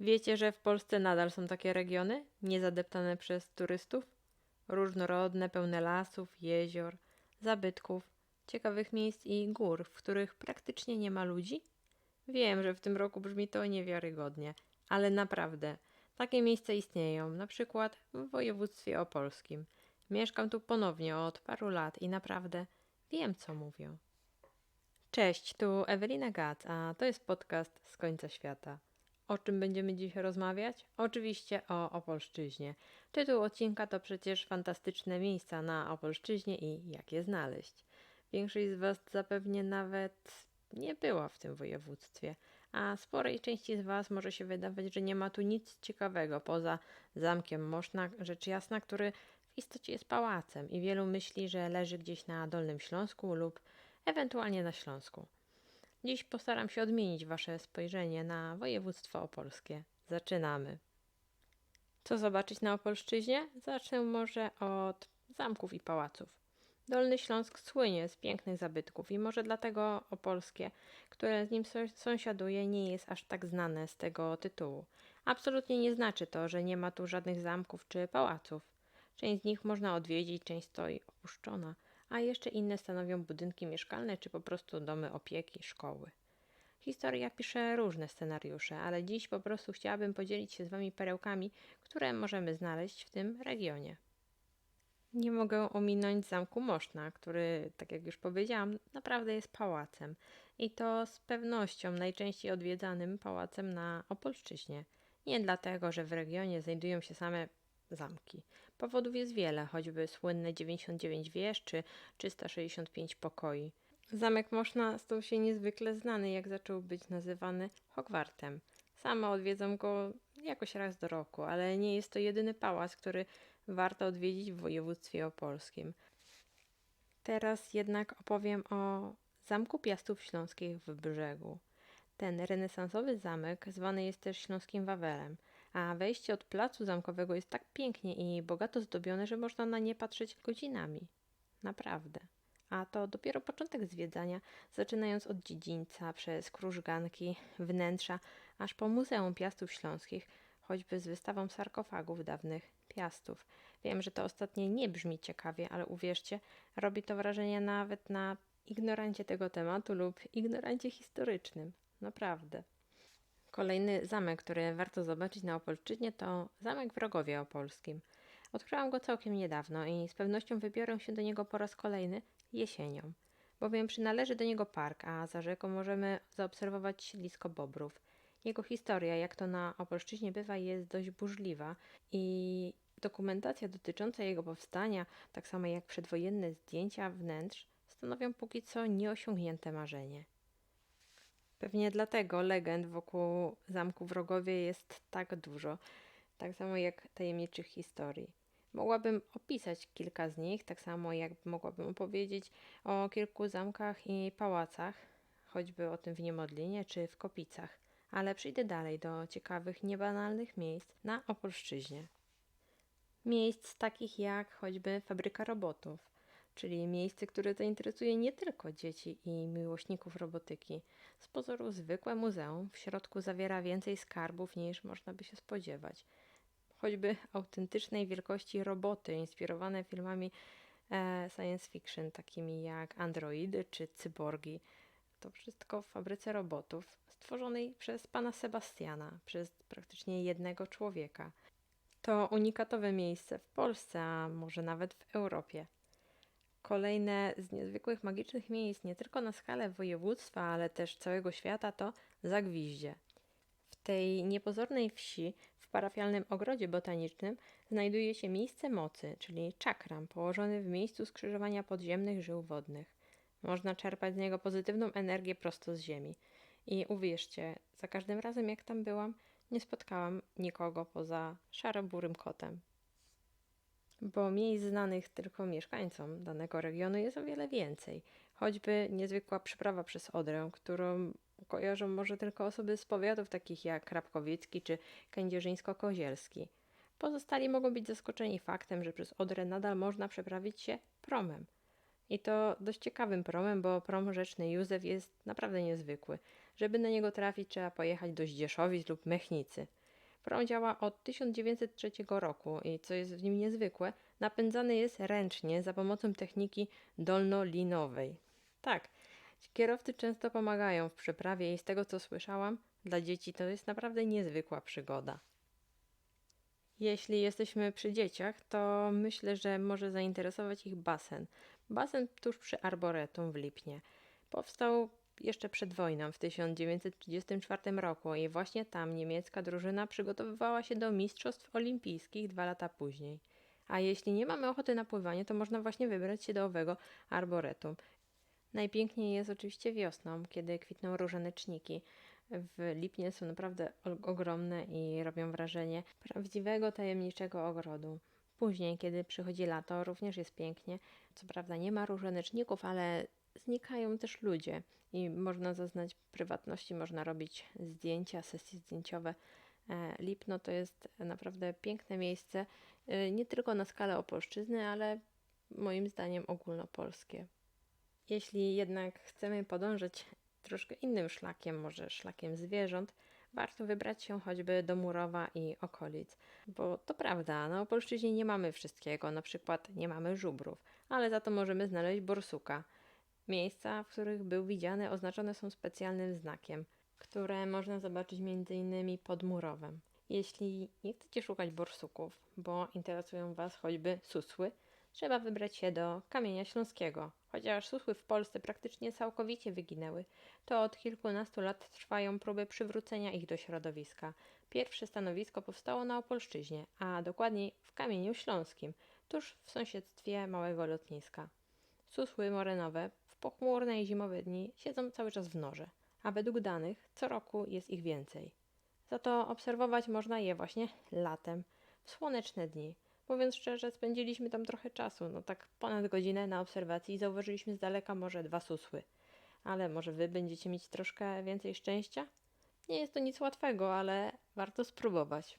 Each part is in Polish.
Wiecie, że w Polsce nadal są takie regiony, niezadeptane przez turystów? Różnorodne, pełne lasów, jezior, zabytków, ciekawych miejsc i gór, w których praktycznie nie ma ludzi? Wiem, że w tym roku brzmi to niewiarygodnie, ale naprawdę, takie miejsca istnieją, na przykład w województwie opolskim. Mieszkam tu ponownie od paru lat i naprawdę wiem, co mówię. Cześć, tu Ewelina Gac, a to jest podcast z końca świata. O czym będziemy dziś rozmawiać? Oczywiście o Opolszczyźnie. Tytuł odcinka to przecież fantastyczne miejsca na Opolszczyźnie i jak je znaleźć. Większość z Was zapewnie nawet nie była w tym województwie, a sporej części z Was może się wydawać, że nie ma tu nic ciekawego poza zamkiem Moszna, rzecz jasna, który w istocie jest pałacem i wielu myśli, że leży gdzieś na Dolnym Śląsku lub ewentualnie na Śląsku. Dziś postaram się odmienić Wasze spojrzenie na województwo opolskie. Zaczynamy. Co zobaczyć na Opolszczyźnie? Zacznę może od zamków i pałaców. Dolny Śląsk słynie z pięknych zabytków i może dlatego opolskie, które z nim sąsiaduje, nie jest aż tak znane z tego tytułu. Absolutnie nie znaczy to, że nie ma tu żadnych zamków czy pałaców. Część z nich można odwiedzić, część stoi opuszczona, a jeszcze inne stanowią budynki mieszkalne czy po prostu domy opieki, szkoły. Historia pisze różne scenariusze, ale dziś po prostu chciałabym podzielić się z Wami perełkami, które możemy znaleźć w tym regionie. Nie mogę ominąć zamku Moszna, który, tak jak już powiedziałam, naprawdę jest pałacem. I to z pewnością najczęściej odwiedzanym pałacem na Opolszczyźnie. Nie dlatego, że w regionie znajdują się same zamki. Powodów jest wiele, choćby słynne 99 wież czy 365 pokoi. Zamek Moszna stał się niezwykle znany, jak zaczął być nazywany Hogwartem. Sama odwiedzam go jakoś raz do roku, ale nie jest to jedyny pałac, który warto odwiedzić w województwie opolskim. Teraz jednak opowiem o Zamku Piastów Śląskich w Brzegu. Ten renesansowy zamek zwany jest też Śląskim Wawelem, a wejście od placu zamkowego jest tak pięknie i bogato zdobione, że można na nie patrzeć godzinami. Naprawdę. A to dopiero początek zwiedzania, zaczynając od dziedzińca, przez krużganki, wnętrza, aż po Muzeum Piastów Śląskich, choćby z wystawą sarkofagów dawnych Piastów. Wiem, że to ostatnie nie brzmi ciekawie, ale uwierzcie, robi to wrażenie nawet na ignorancie tego tematu lub ignorancie historycznym. Naprawdę. Kolejny zamek, który warto zobaczyć na Opolszczyźnie to zamek w Rogowie Opolskim. Odkryłam go całkiem niedawno i z pewnością wybiorę się do niego po raz kolejny jesienią, bowiem przynależy do niego park, a za rzeką możemy zaobserwować siedlisko bobrów. Jego historia, jak to na Opolszczyźnie bywa, jest dość burzliwa i dokumentacja dotycząca jego powstania, tak samo jak przedwojenne zdjęcia wnętrz, stanowią póki co nieosiągnięte marzenie. Pewnie dlatego legend wokół zamku w Rogowie jest tak dużo, tak samo jak tajemniczych historii. Mogłabym opisać kilka z nich, tak samo jak mogłabym opowiedzieć o kilku zamkach i pałacach, choćby o tym w Niemodlinie czy w Kopicach, ale przyjdę dalej do ciekawych, niebanalnych miejsc na Opolszczyźnie. Miejsc takich jak choćby Fabryka Robotów, czyli miejsce, które zainteresuje nie tylko dzieci i miłośników robotyki. Z pozoru zwykłe muzeum w środku zawiera więcej skarbów niż można by się spodziewać. Choćby autentycznej wielkości roboty inspirowane filmami e, science fiction, takimi jak androidy czy cyborgi. To wszystko w fabryce robotów, stworzonej przez pana Sebastiana, przez praktycznie jednego człowieka. To unikatowe miejsce w Polsce, a może nawet w Europie. Kolejne z niezwykłych magicznych miejsc, nie tylko na skalę województwa, ale też całego świata, to Zagwiździe. W tej niepozornej wsi, w parafialnym ogrodzie botanicznym, znajduje się miejsce mocy, czyli czakram, położony w miejscu skrzyżowania podziemnych żył wodnych. Można czerpać z niego pozytywną energię prosto z ziemi. I uwierzcie, za każdym razem jak tam byłam, nie spotkałam nikogo poza szaroburym kotem bo miejsc znanych tylko mieszkańcom danego regionu jest o wiele więcej. Choćby niezwykła przyprawa przez Odrę, którą kojarzą może tylko osoby z powiatów takich jak Krapkowicki czy Kędzierzyńsko-Kozielski. Pozostali mogą być zaskoczeni faktem, że przez Odrę nadal można przeprawić się promem. I to dość ciekawym promem, bo prom rzeczny Józef jest naprawdę niezwykły. Żeby na niego trafić, trzeba pojechać do Zdzieszowic lub Mechnicy – Prom działa od 1903 roku i co jest w nim niezwykłe, napędzany jest ręcznie za pomocą techniki dolnolinowej. Tak, kierowcy często pomagają w przeprawie i z tego co słyszałam, dla dzieci to jest naprawdę niezwykła przygoda. Jeśli jesteśmy przy dzieciach, to myślę, że może zainteresować ich basen. Basen tuż przy Arboretum w Lipnie. Powstał jeszcze przed wojną w 1934 roku i właśnie tam niemiecka drużyna przygotowywała się do Mistrzostw Olimpijskich dwa lata później. A jeśli nie mamy ochoty na pływanie, to można właśnie wybrać się do owego arboretum. Najpiękniej jest oczywiście wiosną, kiedy kwitną różaneczniki. W Lipnie są naprawdę ogromne i robią wrażenie prawdziwego, tajemniczego ogrodu. Później, kiedy przychodzi lato, również jest pięknie. Co prawda nie ma różaneczników, ale znikają też ludzie i można zaznać prywatności, można robić zdjęcia, sesje zdjęciowe. E, Lipno to jest naprawdę piękne miejsce, e, nie tylko na skalę Opolszczyzny, ale moim zdaniem ogólnopolskie. Jeśli jednak chcemy podążyć troszkę innym szlakiem, może szlakiem zwierząt, warto wybrać się choćby do Murowa i okolic. Bo to prawda, na Opolszczyźnie nie mamy wszystkiego, na przykład nie mamy żubrów, ale za to możemy znaleźć borsuka. Miejsca, w których był widziany, oznaczone są specjalnym znakiem, które można zobaczyć m.in. pod Murowem. Jeśli nie chcecie szukać borsuków, bo interesują Was choćby susły, trzeba wybrać się do Kamienia Śląskiego. Chociaż susły w Polsce praktycznie całkowicie wyginęły, to od kilkunastu lat trwają próby przywrócenia ich do środowiska. Pierwsze stanowisko powstało na Opolszczyźnie, a dokładniej w Kamieniu Śląskim, tuż w sąsiedztwie małego lotniska. Susły morenowe pochmurne i zimowe dni siedzą cały czas w norze, a według danych co roku jest ich więcej. Za to obserwować można je właśnie latem, w słoneczne dni. Mówiąc szczerze, spędziliśmy tam trochę czasu, no tak ponad godzinę na obserwacji i zauważyliśmy z daleka może dwa susły. Ale może wy będziecie mieć troszkę więcej szczęścia? Nie jest to nic łatwego, ale warto spróbować.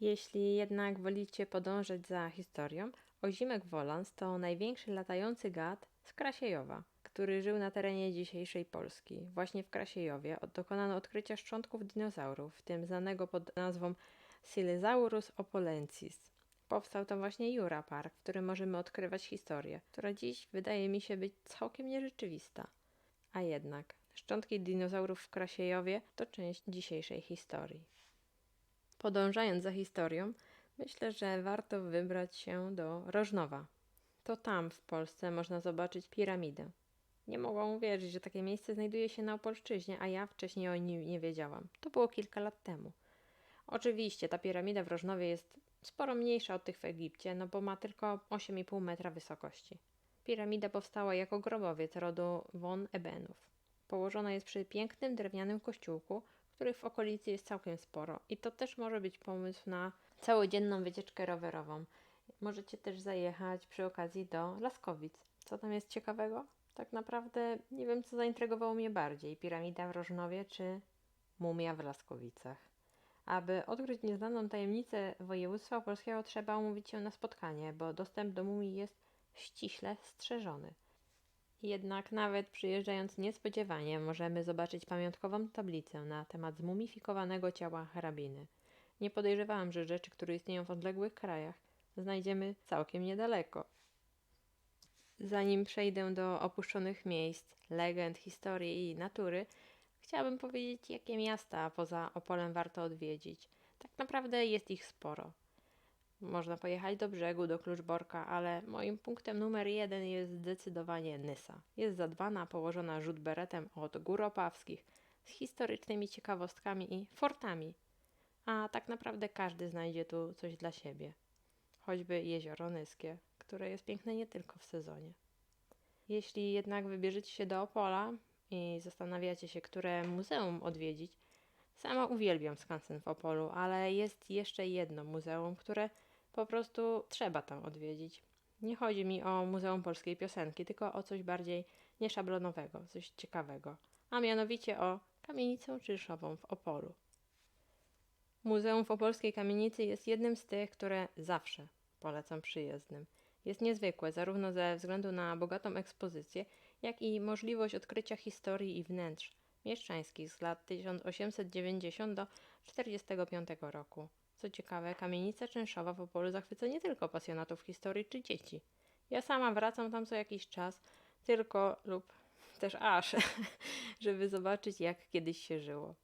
Jeśli jednak wolicie podążać za historią, Ozimek Wolans to największy latający gad z Krasiejowa, który żył na terenie dzisiejszej Polski. Właśnie w Krasiejowie dokonano odkrycia szczątków dinozaurów, w tym znanego pod nazwą Silesaurus opolensis. Powstał tam właśnie Jura Park, w którym możemy odkrywać historię, która dziś wydaje mi się być całkiem nierzeczywista. A jednak, szczątki dinozaurów w Krasiejowie to część dzisiejszej historii. Podążając za historią, myślę, że warto wybrać się do Rożnowa. To tam w Polsce można zobaczyć piramidę. Nie mogłam uwierzyć, że takie miejsce znajduje się na Opolszczyźnie, a ja wcześniej o nim nie wiedziałam. To było kilka lat temu. Oczywiście ta piramida w Rożnowie jest sporo mniejsza od tych w Egipcie, no bo ma tylko 8,5 metra wysokości. Piramida powstała jako grobowiec rodu von Ebenów. Położona jest przy pięknym drewnianym kościółku, których w okolicy jest całkiem sporo i to też może być pomysł na całodzienną wycieczkę rowerową. Możecie też zajechać przy okazji do Laskowic. Co tam jest ciekawego? Tak naprawdę nie wiem, co zaintrygowało mnie bardziej: piramida w Rożnowie czy mumia w Laskowicach. Aby odkryć nieznaną tajemnicę województwa opolskiego, trzeba umówić się na spotkanie, bo dostęp do mumii jest ściśle strzeżony. Jednak nawet przyjeżdżając niespodziewanie, możemy zobaczyć pamiątkową tablicę na temat zmumifikowanego ciała hrabiny. Nie podejrzewałam, że rzeczy, które istnieją w odległych krajach, znajdziemy całkiem niedaleko. Zanim przejdę do opuszczonych miejsc, legend, historii i natury, chciałabym powiedzieć, jakie miasta poza Opolem warto odwiedzić. Tak naprawdę jest ich sporo. Można pojechać do brzegu, do Kluczborka, ale moim punktem numer jeden jest zdecydowanie Nysa. Jest zadbana, położona rzut beretem od gór opawskich, z historycznymi ciekawostkami i fortami. A tak naprawdę każdy znajdzie tu coś dla siebie. Choćby jezioro Nyskie, które jest piękne nie tylko w sezonie. Jeśli jednak wybierzecie się do Opola i zastanawiacie się, które muzeum odwiedzić, sama uwielbiam skansen w Opolu, ale jest jeszcze jedno muzeum, które po prostu trzeba tam odwiedzić. Nie chodzi mi o Muzeum Polskiej Piosenki, tylko o coś bardziej nieszablonowego, coś ciekawego, a mianowicie o kamienicę czynszową w Opolu. Muzeum w Opolskiej Kamienicy jest jednym z tych, które zawsze polecam przyjezdnym. Jest niezwykłe zarówno ze względu na bogatą ekspozycję, jak i możliwość odkrycia historii i wnętrz mieszczańskich z lat 1890 do 1945 roku. Co ciekawe, kamienica czynszowa w Opolu zachwyca nie tylko pasjonatów historii czy dzieci. Ja sama wracam tam co jakiś czas, tylko lub też aż, żeby zobaczyć jak kiedyś się żyło.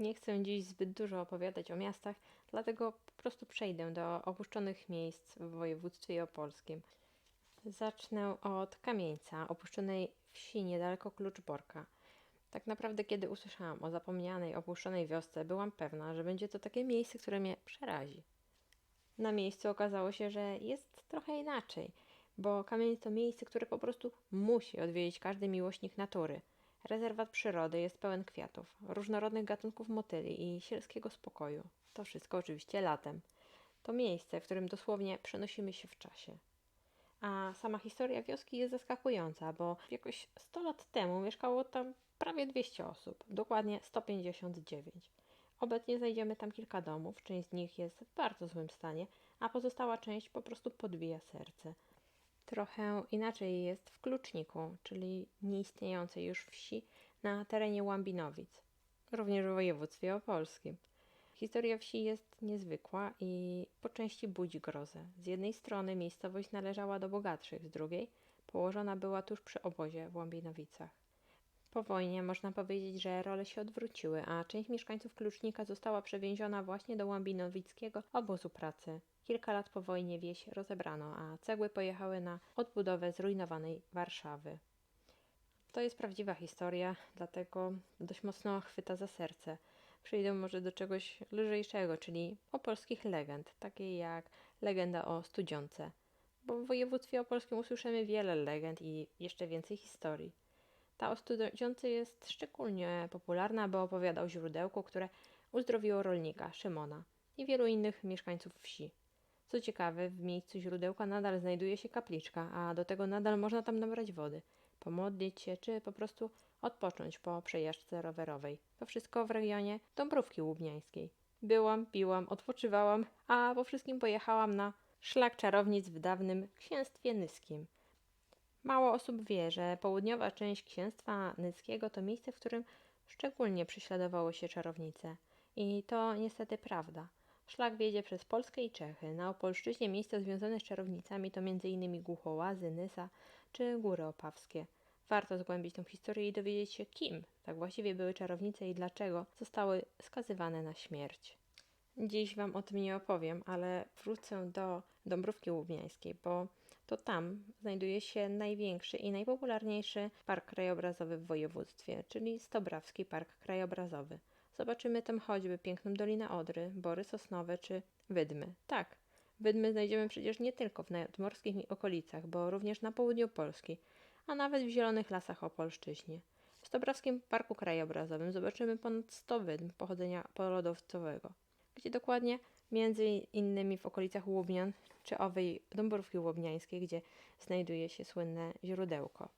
Nie chcę dziś zbyt dużo opowiadać o miastach, dlatego po prostu przejdę do opuszczonych miejsc w województwie opolskim. Zacznę od Kamieńca, opuszczonej wsi niedaleko Kluczborka. Tak naprawdę, kiedy usłyszałam o zapomnianej, opuszczonej wiosce, byłam pewna, że będzie to takie miejsce, które mnie przerazi. Na miejscu okazało się, że jest trochę inaczej, bo Kamieniec to miejsce, które po prostu musi odwiedzić każdy miłośnik natury. Rezerwat przyrody jest pełen kwiatów, różnorodnych gatunków motyli i sielskiego spokoju. To wszystko oczywiście latem. To miejsce, w którym dosłownie przenosimy się w czasie. A sama historia wioski jest zaskakująca, bo jakoś 100 lat temu mieszkało tam prawie 200 osób, dokładnie 159. Obecnie znajdziemy tam kilka domów, część z nich jest w bardzo złym stanie, a pozostała część po prostu podbija serce. Trochę inaczej jest w Kluczniku, czyli nieistniejącej już wsi na terenie Łambinowic, również w województwie opolskim. Historia wsi jest niezwykła i po części budzi grozę. Z jednej strony miejscowość należała do bogatszych, z drugiej położona była tuż przy obozie w Łambinowicach. Po wojnie można powiedzieć, że role się odwróciły, a część mieszkańców Klucznika została przewieziona właśnie do Łambinowickiego obozu pracy. Kilka lat po wojnie wieś rozebrano, a cegły pojechały na odbudowę zrujnowanej Warszawy. To jest prawdziwa historia, dlatego dość mocno chwyta za serce. Przejdę może do czegoś lżejszego, czyli opolskich legend, takiej jak legenda o Studziące. Bo w województwie opolskim usłyszymy wiele legend i jeszcze więcej historii. Ta o Studziące jest szczególnie popularna, bo opowiada o źródełku, które uzdrowiło rolnika, Szymona i wielu innych mieszkańców wsi. Co ciekawe, w miejscu źródełka nadal znajduje się kapliczka, a do tego nadal można tam nabrać wody, pomodlić się czy po prostu odpocząć po przejażdżce rowerowej. To wszystko w regionie Dąbrówki Łubniańskiej. Byłam, piłam, odpoczywałam, a po wszystkim pojechałam na szlak czarownic w dawnym księstwie nyskim. Mało osób wie, że południowa część księstwa nyskiego to miejsce, w którym szczególnie prześladowało się czarownice. I to niestety prawda. Szlak wiedzie przez Polskę i Czechy. Na Opolszczyźnie miejsca związane z czarownicami to m.in. Głuchołazy, Nysa czy Góry Opawskie. Warto zgłębić tę historię i dowiedzieć się, kim tak właściwie były czarownice i dlaczego zostały skazywane na śmierć. Dziś Wam o tym nie opowiem, ale wrócę do Dąbrówki Łubniańskiej, bo to tam znajduje się największy i najpopularniejszy park krajobrazowy w województwie, czyli Stobrawski Park Krajobrazowy. Zobaczymy tam choćby piękną Dolinę Odry, Bory Sosnowe czy Wydmy. Tak, Wydmy znajdziemy przecież nie tylko w nadmorskich okolicach, bo również na południu Polski, a nawet w zielonych lasach Opolszczyźnie. W Stobrawskim Parku Krajobrazowym zobaczymy ponad 100 wydm pochodzenia polodowcowego, gdzie dokładnie między innymi w okolicach Łubnian czy owej Dąbrówki Łubniańskiej, gdzie znajduje się słynne źródełko.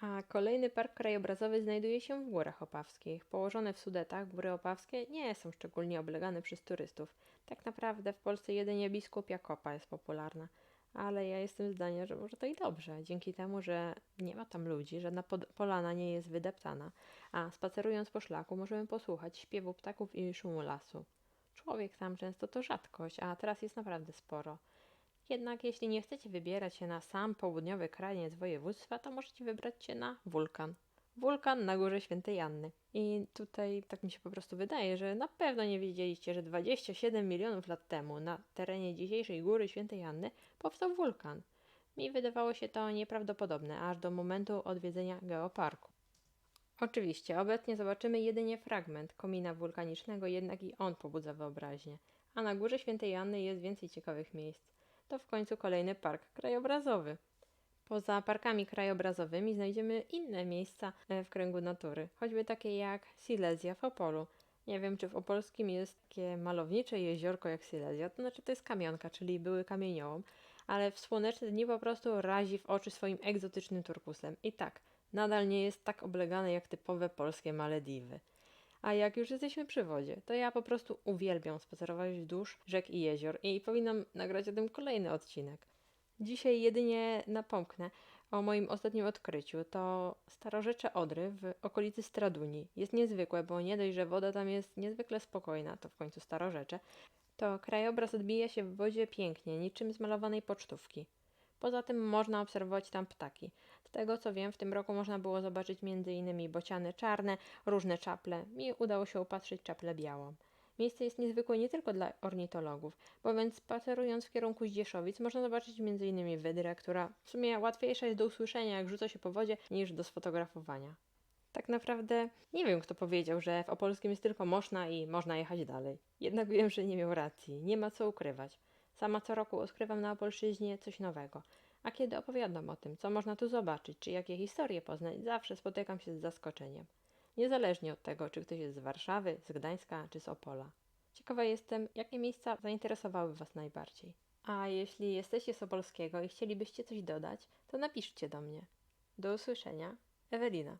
A kolejny park krajobrazowy znajduje się w Górach Opawskich. Położone w Sudetach, Góry Opawskie nie są szczególnie oblegane przez turystów. Tak naprawdę w Polsce jedynie biskupia kopa jest popularna. Ale ja jestem zdania, że może to i dobrze, dzięki temu, że nie ma tam ludzi, żadna polana nie jest wydeptana, a spacerując po szlaku możemy posłuchać śpiewu ptaków i szumu lasu. Człowiek tam często to rzadkość, a teraz jest naprawdę sporo. Jednak jeśli nie chcecie wybierać się na sam południowy kraniec województwa, to możecie wybrać się na wulkan. Wulkan na górze Świętej Anny. I tutaj tak mi się po prostu wydaje, że na pewno nie wiedzieliście, że 27 milionów lat temu na terenie dzisiejszej góry Świętej Anny powstał wulkan. Mi wydawało się to nieprawdopodobne, aż do momentu odwiedzenia geoparku. Oczywiście, obecnie zobaczymy jedynie fragment komina wulkanicznego, jednak i on pobudza wyobraźnię. A na górze Świętej Anny jest więcej ciekawych miejsc. To w końcu kolejny park krajobrazowy. Poza parkami krajobrazowymi znajdziemy inne miejsca e, w kręgu natury, choćby takie jak Silesia w Opolu. Nie wiem, czy w opolskim jest takie malownicze jeziorko jak Silesia, to znaczy to jest kamionka, czyli były kamieniołom, ale w słoneczne dni po prostu razi w oczy swoim egzotycznym turkusem. I tak, nadal nie jest tak oblegane jak typowe polskie Malediwy. A jak już jesteśmy przy wodzie, to ja po prostu uwielbiam spacerować wzdłuż rzek i jezior i powinnam nagrać o tym kolejny odcinek. Dzisiaj jedynie napomknę o moim ostatnim odkryciu. To starożycze Odry w okolicy Straduni. Jest niezwykłe, bo nie dość, że woda tam jest niezwykle spokojna, to w końcu starorzecze, to krajobraz odbija się w wodzie pięknie, niczym z malowanej pocztówki. Poza tym można obserwować tam ptaki. Z tego co wiem, w tym roku można było zobaczyć m.in. bociany czarne, różne czaple. Mi udało się upatrzyć czaplę białą. Miejsce jest niezwykłe nie tylko dla ornitologów, bowiem spacerując w kierunku Zdzieszowic można zobaczyć m.in. wydrę, która w sumie łatwiejsza jest do usłyszenia jak rzuca się po wodzie niż do sfotografowania. Tak naprawdę nie wiem, kto powiedział, że w Opolskim jest tylko można i można jechać dalej. Jednak wiem, że nie miał racji. Nie ma co ukrywać. Sama co roku odkrywam na Opolszczyźnie coś nowego. A kiedy opowiadam o tym, co można tu zobaczyć, czy jakie historie poznać, zawsze spotykam się z zaskoczeniem. Niezależnie od tego, czy ktoś jest z Warszawy, z Gdańska, czy z Opola. Ciekawa jestem, jakie miejsca zainteresowały Was najbardziej. A jeśli jesteście z Opolskiego i chcielibyście coś dodać, to napiszcie do mnie. Do usłyszenia. Ewelina.